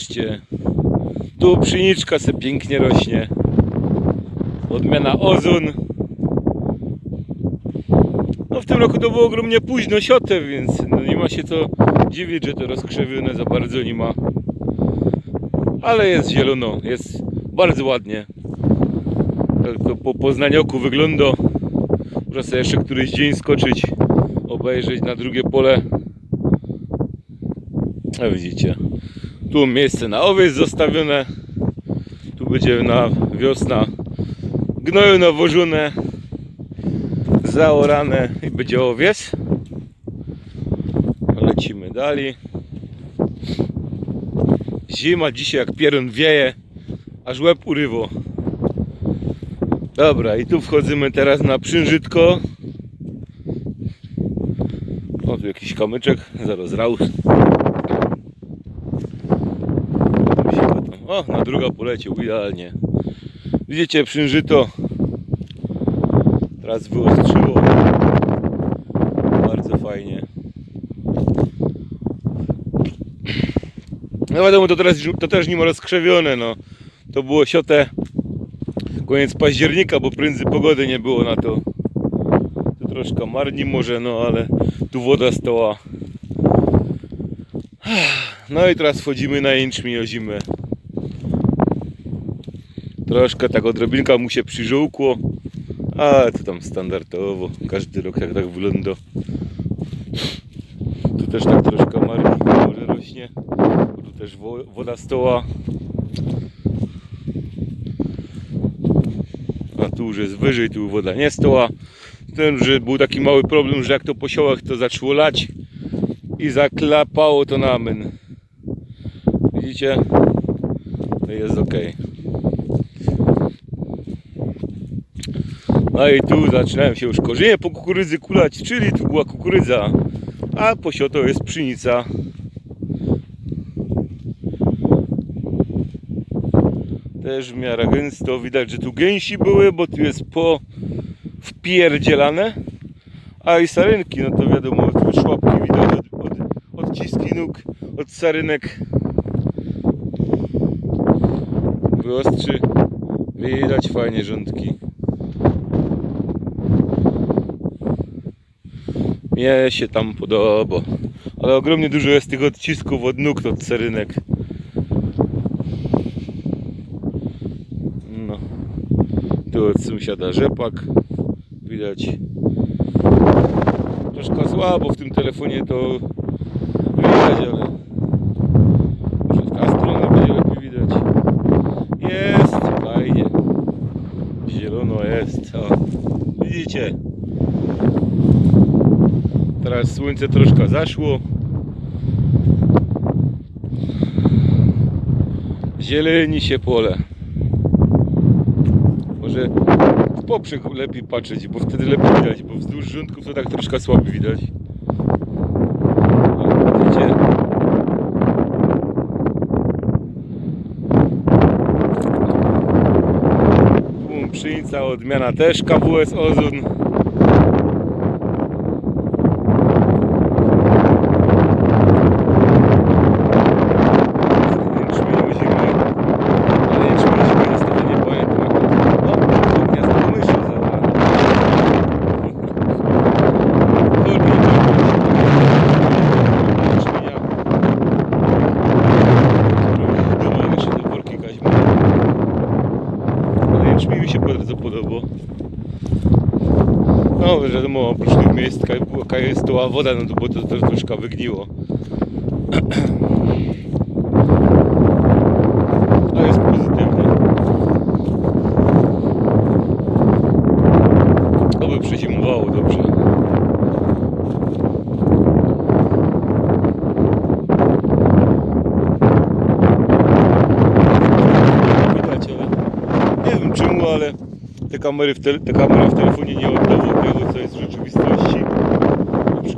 Zobaczcie. Tu pszeniczka se pięknie rośnie. Odmiana ozon. No w tym roku to było ogromnie późno siotę, więc no nie ma się co dziwić, że to rozkrzewione za bardzo nie ma. Ale jest zielono, jest bardzo ładnie. Tak to po poznanioku wygląda. Muszę sobie jeszcze któryś dzień skoczyć, obejrzeć na drugie pole. A widzicie, tu miejsce na owiec zostawione. Tu będzie na wiosna gnoju nawożone, zaorane i będzie owiec. Lecimy dalej. Zima dzisiaj jak pierun wieje, aż łeb urywo. Dobra, i tu wchodzimy teraz na przynżytko. O, tu jakiś kamyczek, zaraz raus. O, na druga polecił, idealnie. Widzicie, przynżyto. Teraz wyostrzyło. Bardzo fajnie. No wiadomo, to teraz to też nie ma rozkrzewione, no. To było siotę koniec października, bo prędzej pogody nie było na to. Tu troszkę marni może, no ale tu woda stała. No i teraz wchodzimy na jęczmień o zimę. Troszkę tak odrobinka mu się przyżółkło, ale to tam standardowo. Każdy rok tak tak wygląda. Tu też tak troszkę marni może rośnie. Tu też wo- woda stoła. A tu już jest wyżej, tu woda nie stoła. Ten, że był taki mały problem, że jak to po siołach to zaczęło lać i zaklapało to na myn. Widzicie? To jest ok. No i tu zaczynają się już korzenie po kukurydzy kulać, czyli tu była kukurydza, a po to jest pszenica. Też w miarę gęsto widać, że tu gęsi były, bo tu jest po wpierdzielane. A i sarynki, no to wiadomo, tu szłapki widać od, od, odciski nóg, od sarynek. Wyostrzy, widać fajnie rządki. Mnie się tam podoba. Ale ogromnie dużo jest tych odcisków od nóg od sarynek. No. Tu od sąsiada rzepak. Widać. Troszkę słabo w tym telefonie to widać, ale może w ta strona będzie lepiej widać. Jest fajnie. Zielono jest. O. Widzicie? Teraz słońce troszkę zaszło. Zieleni się pole. Może w poprzek lepiej patrzeć, bo wtedy lepiej widać, bo wzdłuż rządków to tak troszkę słabo widać. Pszenica odmiana też KWS Ozon. Jęczmień zimy. Ale jęczmień zimy niestety nie pamiętam jak to... O, to gniazdo myszy zabrane. Korki nie Jęczmienia. Duma jeszcze te worki kaźmy. Ale jęczmień mi się bardzo podoba. No wiadomo, oprócz tych miejsc jaka to woda, no to bo to, to troszkę wygniło. To jest pozytywne. Oby przezimowało dobrze. Widać, ale nie wiem czemu, ale te kamery w tele, te kamera w telefonie nie oddawał tego, co jest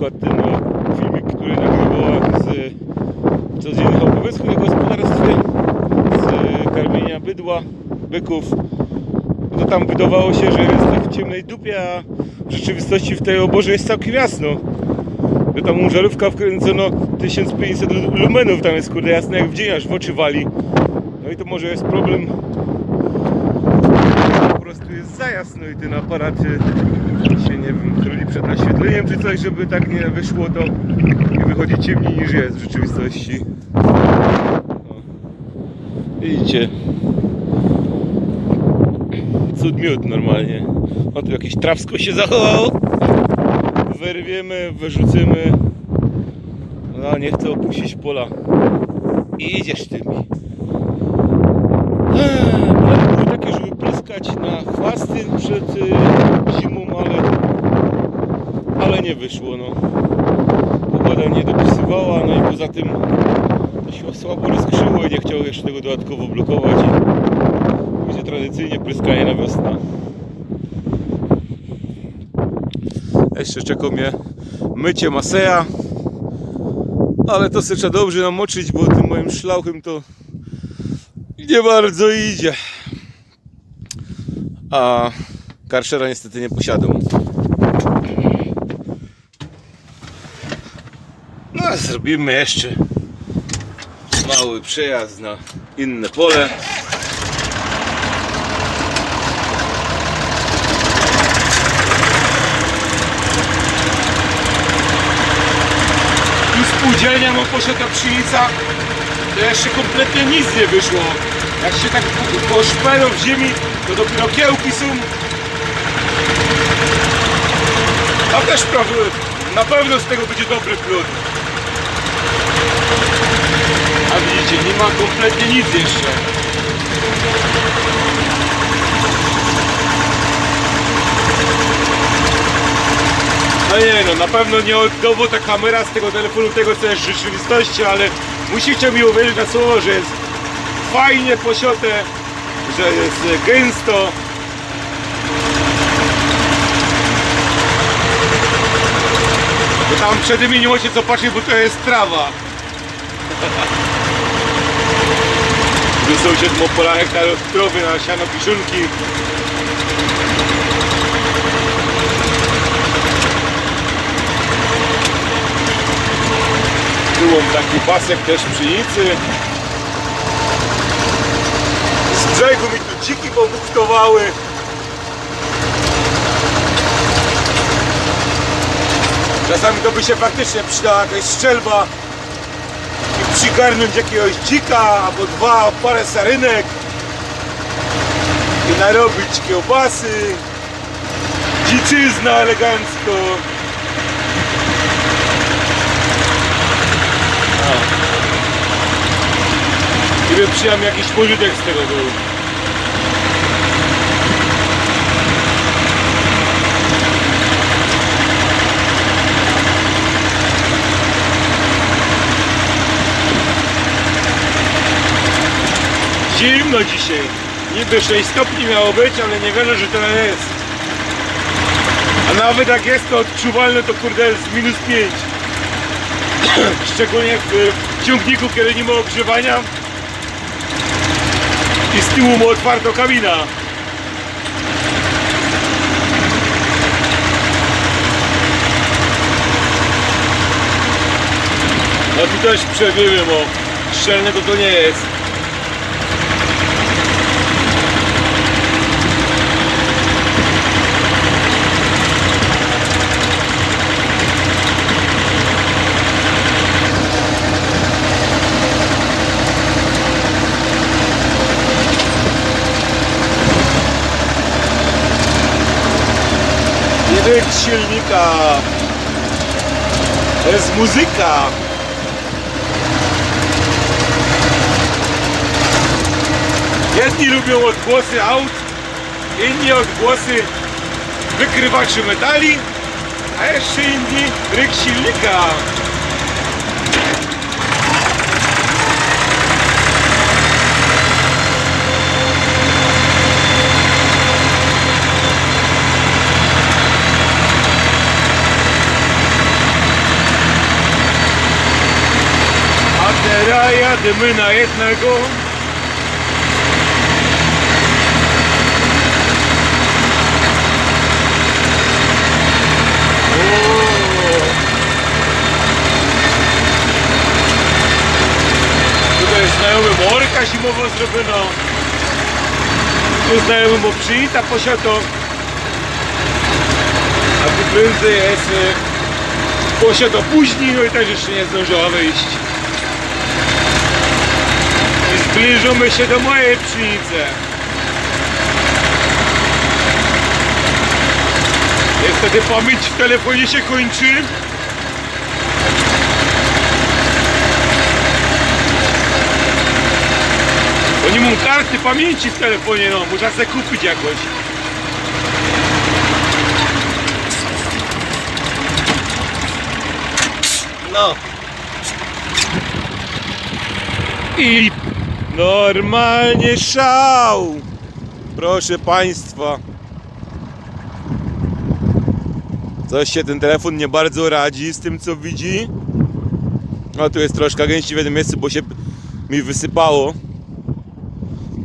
przykład ten no, filmik, który nagrywałem z codziennych obowiązków na gospodarstwie, z karmienia bydła, byków, to tam wydawało się, że jest tak w ciemnej dupie, a w rzeczywistości w tej oborze jest całkiem jasno. że tam mu żarówka wkręcono 1500 lu- lumenów, tam jest kurde jasne jak w dzień, aż w oczy wali. No i to może jest problem, po prostu jest za jasno i ten aparat się, nie wiem, chroni przed naświetleniem czy coś, żeby tak nie wyszło to i wychodzi ciemniej niż jest w rzeczywistości. Widzicie. Cud miód normalnie. O tu jakieś trawsko się zachowało. Wyrwiemy, wyrzucimy. No nie chcę opuścić pola. I idziesz tymi. Były takie, żeby pryskać na chwasty przed y, zimą, ale, ale nie wyszło. No. Pogoda nie dopisywała, no i poza tym to się słabo rozkrzyło i nie chciał jeszcze tego dodatkowo blokować. Będzie tradycyjnie pryskanie na wiosnę. Jeszcze czeka mnie mycie Maseja. Ale to sobie trzeba dobrze namoczyć, bo tym moim szlauchem to nie bardzo idzie. A karszera niestety nie posiadam. No, a zrobimy jeszcze mały przejazd na inne pole. Tu spółdzielnia mu poszedł pszenica, to jeszcze kompletnie nic nie wyszło. Jak się tak po, po szpelą w ziemi, to dopiero kiełki są. A też prawie, na pewno z tego będzie dobry plon. A widzicie, nie ma kompletnie nic jeszcze. No nie no, na pewno nie oddało ta kamera z tego telefonu tego co jest rzeczywistości, ale musicie mi uwierzyć na słowo, że jest fajnie posiute, że jest gęsto. Tam przed nimi nie możecie co patrzeć, bo to jest trawa. Tu sąsiad ma pola hektarów krowy na siano kiszunki. Było taki pasek też pszenicy. Brzegu mi tu dziki pobuktowały. Czasami to by się faktycznie przydała jakaś strzelba i przygarnąć jakiegoś dzika albo dwa, parę sarynek i narobić kiełbasy. Dziczyzna elegancko. I przynajmniej jakiś pożytek z tego był. Zimno dzisiaj. Niby 6 stopni miało być, ale nie wierzę, że tyle jest. A nawet jak jest to odczuwalne, to kurde jest minus 5. Szczególnie w, w ciągniku, kiedy nie ma ogrzewania i z tyłu mu otwarto kabina. No tu też przewiewy, bo szczelne to to nie jest. Ryk silnika. To jest muzyka. Jedni lubią odgłosy aut, inni odgłosy wykrywaczy metali, a jeszcze inni ryk silnika. dymy na jednego. Tutaj znajomy morka zimowa zrobiona. Tu znajomy mu przyjta posiadł. A tu prędzej jest y, posiadł później, no i też jeszcze nie zdążyła wyjść. Zbliżamy się do mojej pszenicy. Niestety pamięć w telefonie się kończy. Bo nie mam karty pamięci w telefonie, no muszę sobie kupić jakoś. No. I normalnie szał. Proszę Państwa. Coś się ten telefon nie bardzo radzi z tym co widzi. No tu jest troszkę gęści w jednym miejscu, bo się mi wysypało.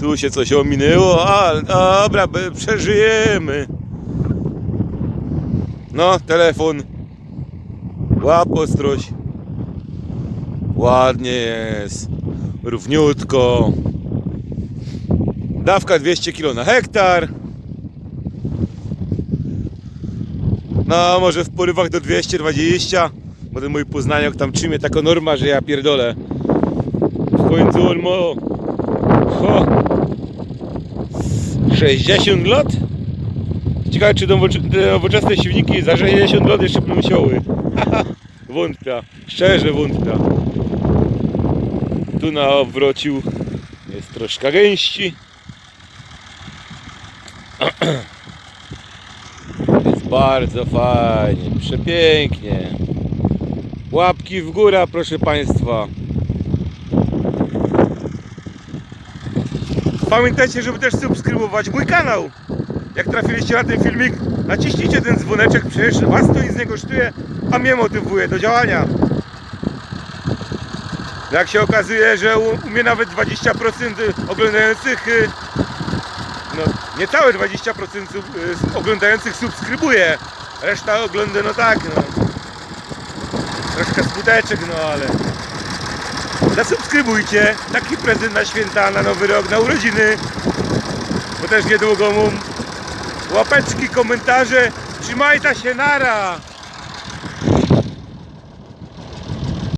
Tu się coś ominęło, ale dobra, przeżyjemy. No, telefon. Łap. Ładnie jest. Równiutko. Dawka 200 kg na hektar. No, może w porywach do 220. Bo ten mój poznaniok tam trzymie taka norma, że ja pierdolę. W końcu on ma... Ho, 60 lat? Ciekawe, czy te nowoczesne silniki za 60 lat jeszcze będą musiały. Wątpia, szczerze wątpia. Tu na obwrociu jest troszkę gęści. Jest bardzo fajnie, przepięknie. Łapki w górę, proszę Państwa. Pamiętajcie, żeby też subskrybować mój kanał. Jak trafiliście na ten filmik, naciśnijcie ten dzwoneczek, przecież Was to nic nie kosztuje, a mnie motywuje do działania. Jak się okazuje, że u, u mnie nawet 20% oglądających, y, no niecałe 20% sub- y, oglądających subskrybuje. Reszta ogląda, no tak, no. Troszkę smuteczek, no ale... Zasubskrybujcie, taki prezent na święta, na nowy rok, na urodziny. Bo też niedługo mam łapeczki, komentarze. Trzymajta się, nara!